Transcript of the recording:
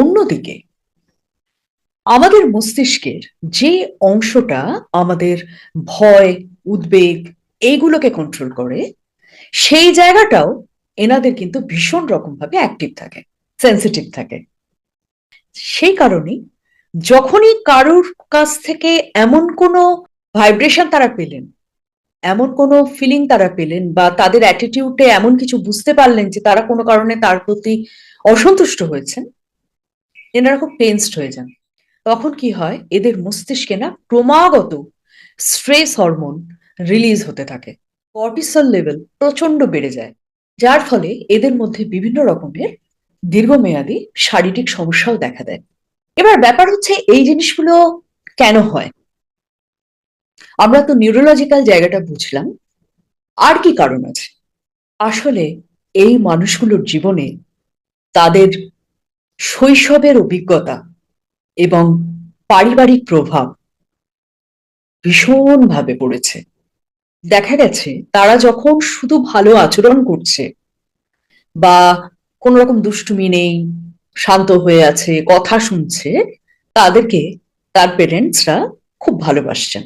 অন্যদিকে, আমাদের মস্তিষ্কের যে অংশটা আমাদের ভয়, উদ্বেগ এইগুলোকে কন্ট্রোল করে, সেই জায়গাটাও এনাদের কিন্তু ভীষণ রকম ভাবে অ্যাক্টিভ থাকে সেন্সিটিভ থাকে। সেই কারণেই যখনই কারোর কাছ থেকে এমন কোনো ভাইব্রেশন তারা পেলেন, এমন কোনো ফিলিং তারা পেলেন বা তাদের অ্যাটিটিউডে এমন কিছু বুঝতে পারলেন যে তারা কোনো কারণে তার প্রতি অসন্তুষ্ট হয়েছেন এনারা খুব টেন্সড হয়ে যান। তখন কি হয়? এদের মস্তিষ্কে না ক্রমাগত স্ট্রেস হরমোন রিলিজ হতে থাকে। কর্টিসল লেভেল প্রচণ্ড বেড়ে যায়। যার ফলে এদের মধ্যে বিভিন্ন রকমের দীর্ঘমেয়াদী শারীরিক সমস্যাও দেখা দেয়। এবার ব্যাপার হচ্ছে এই জিনিসগুলো কেন হয়? আমরা তো নিউরোলজিক্যাল জায়গাটা বুঝলাম। আর কি কারণ আছে? আসলে এই মানুষগুলোর জীবনে তাদের শৈশবের অভিজ্ঞতা এবং পারিবারিক প্রভাব ভীষণভাবে পড়েছে। দেখা গেছে, তারা যখন শুধু ভালো আচরণ করছে বা কোন রকম দুষ্টুমি নেই, শান্ত হয়ে আছে, কথা শুনছে, তাদেরকে, তার পেরেন্টসরা খুব ভালোবাসছেন।